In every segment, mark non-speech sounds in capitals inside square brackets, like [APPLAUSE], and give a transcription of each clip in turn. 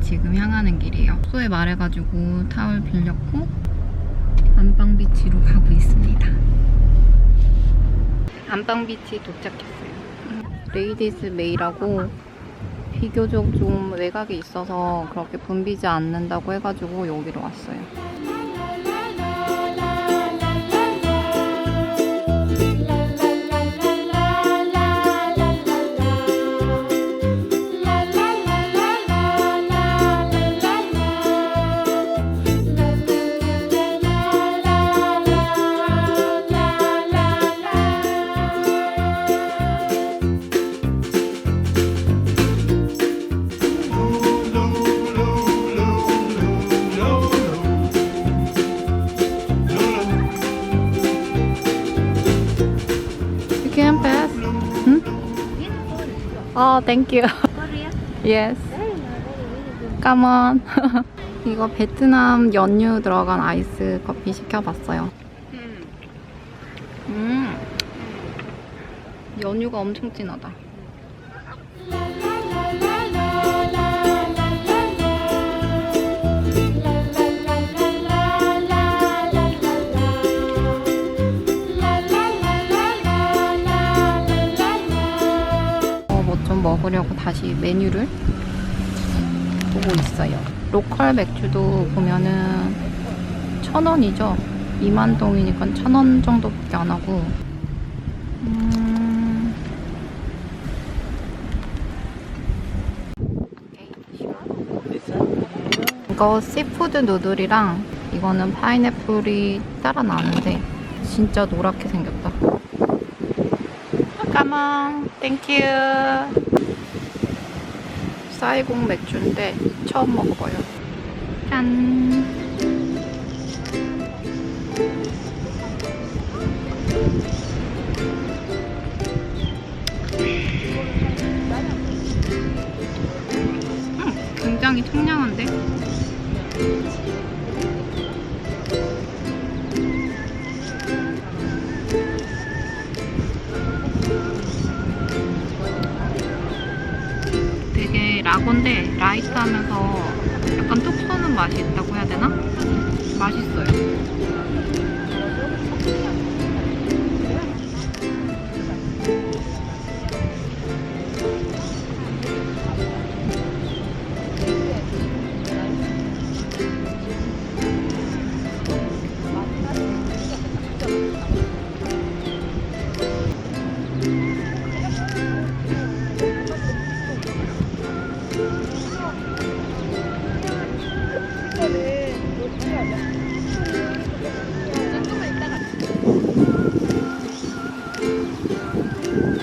지금 향하는 길이에요. 숙소에 말해가지고 타월 빌렸고 안방비치로 가고 있습니다. 안방비치 도착했어요. 레이디스 메이라고 비교적 좀 외곽에 있어서 그렇게 붐비지 않는다고 해가지고 여기로 왔어요. Oh, thank you. Yes. Come on. [LAUGHS] 이거 베트남 연유 들어간 아이스 커피 시켜봤어요. 음. 연유가 엄청 진하다. 좀 먹으려고 다시 메뉴를 보고 있어요. 로컬 맥주도 보면은 천 원이죠. 2만 동이니까 천 원 정도밖에 안 하고. 음... 이거 씨푸드 누들이랑 이거는 파인애플이 따라 나는데 진짜 노랗게 생겼다. 까만 땡큐 사이공 맥주인데 처음 먹어봐요. 짠. 음, 굉장히 청량한데 라건데 라이트하면서 약간 톡 쏘는 맛이 있다고 해야 되나? 맛있어요.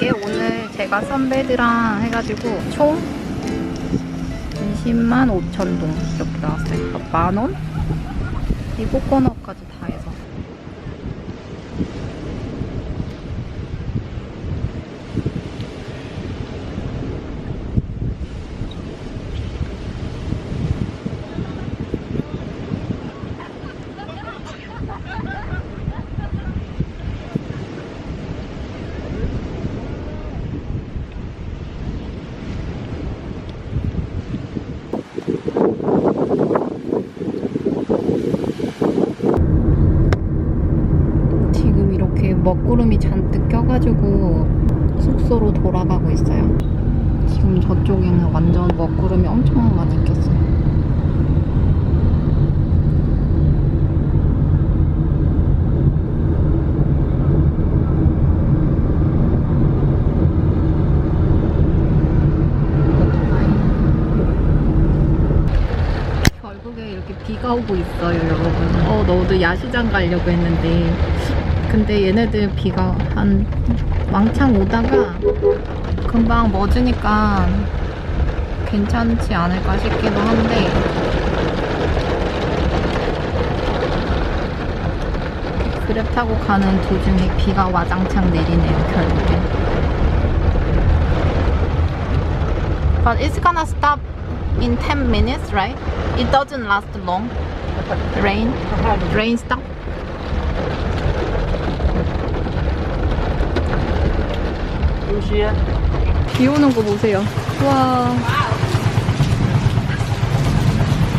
이게 오늘 제가 선베드랑 해가지고 총 20만 5천 동 이렇게 나왔어요. 그러니까 만 원? 이 코코넛까지 다 해서. 지금 이렇게 먹구름이 잔뜩 껴가지고 숙소로 돌아가고 있어요. 지금 저쪽에는 완전 먹구름이 엄청 많이 꼈어요. 결국에 이렇게 비가 오고 있어요, 여러분. 어, 너도 야시장 가려고 했는데. 근데 얘네들 비가 한 왕창 오다가 금방 멎으니까 괜찮지 않을까 싶기도 한데. 그랩 타고 가는 도중에 비가 와장창 내리네요, 결국에. But it's gonna stop in 10 minutes, right? It doesn't last long. Rain, rain stop. 비 오는 거 보세요. 와.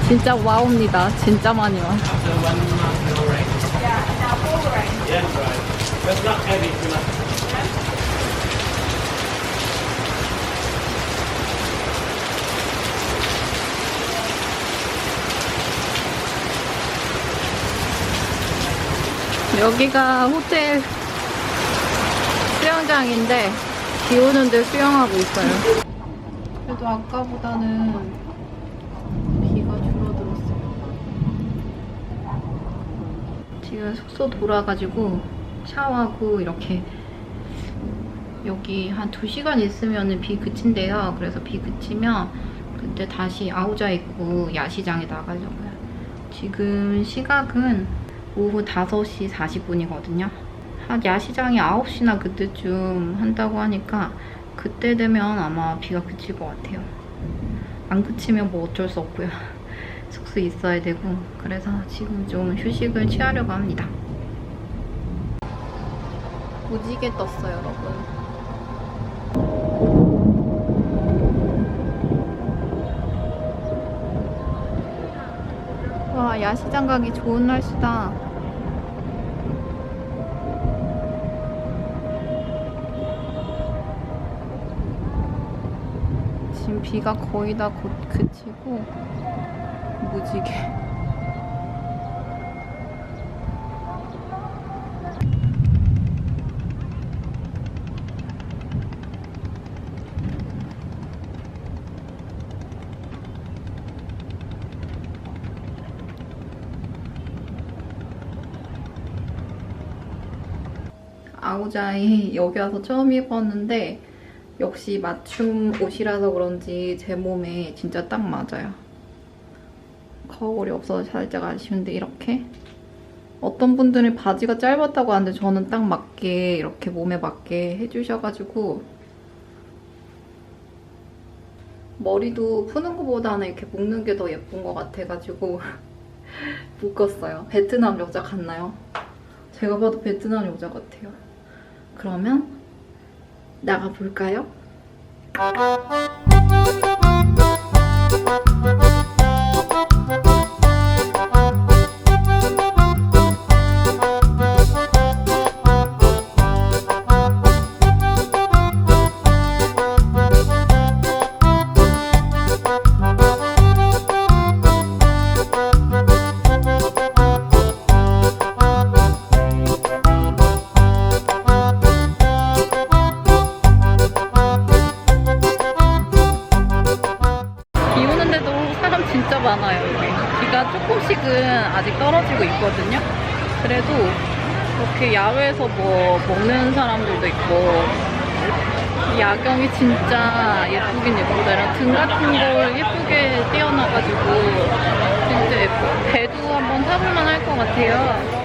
진짜 와우입니다. 진짜 많이 와. 여기가 호텔 수영장인데 비 오는데 수영하고 있어요. 그래도 아까보다는 비가 줄어들었어요. 지금 숙소 돌아가지고 샤워하고 이렇게 여기 한 2시간 있으면 비 그친대요. 그래서 비 그치면 그때 다시 아우자 입고 야시장에 나가려고요. 지금 시각은 오후 5시 40분이거든요. 한 야시장이 9시나 그때쯤 한다고 하니까 그때 되면 아마 비가 그칠 것 같아요. 안 그치면 뭐 어쩔 수 없고요. [LAUGHS] 숙소 있어야 되고 그래서 지금 좀 휴식을 취하려고 합니다. 무지개 떴어요, 여러분. 와, 야시장 가기 좋은 날씨다. 비가 거의 다 곧 그치고 무지개. 아우자이 여기 와서 처음 입었는데 역시 맞춤 옷이라서 그런지 제 몸에 진짜 딱 맞아요. 거울이 없어서 살짝 아쉬운데 이렇게 어떤 분들은 바지가 짧았다고 하는데 저는 딱 맞게 이렇게 몸에 맞게 해주셔가지고 머리도 푸는 것보다는 이렇게 묶는 게 더 예쁜 것 같아가지고 [LAUGHS] 묶었어요. 베트남 여자 같나요? 제가 봐도 베트남 여자 같아요. 그러면 나가볼까요? 비 오는데도 사람 진짜 많아요, 여기. 비가 조금씩은 아직 떨어지고 있거든요. 그래도 이렇게 야외에서 뭐 먹는 사람들도 있고, 이 야경이 진짜 예쁘긴 예쁘다. 이런 등 같은 걸 예쁘게 띄어놔가지고, 진짜 예뻐. 배도 한번 타볼만 할 것 같아요.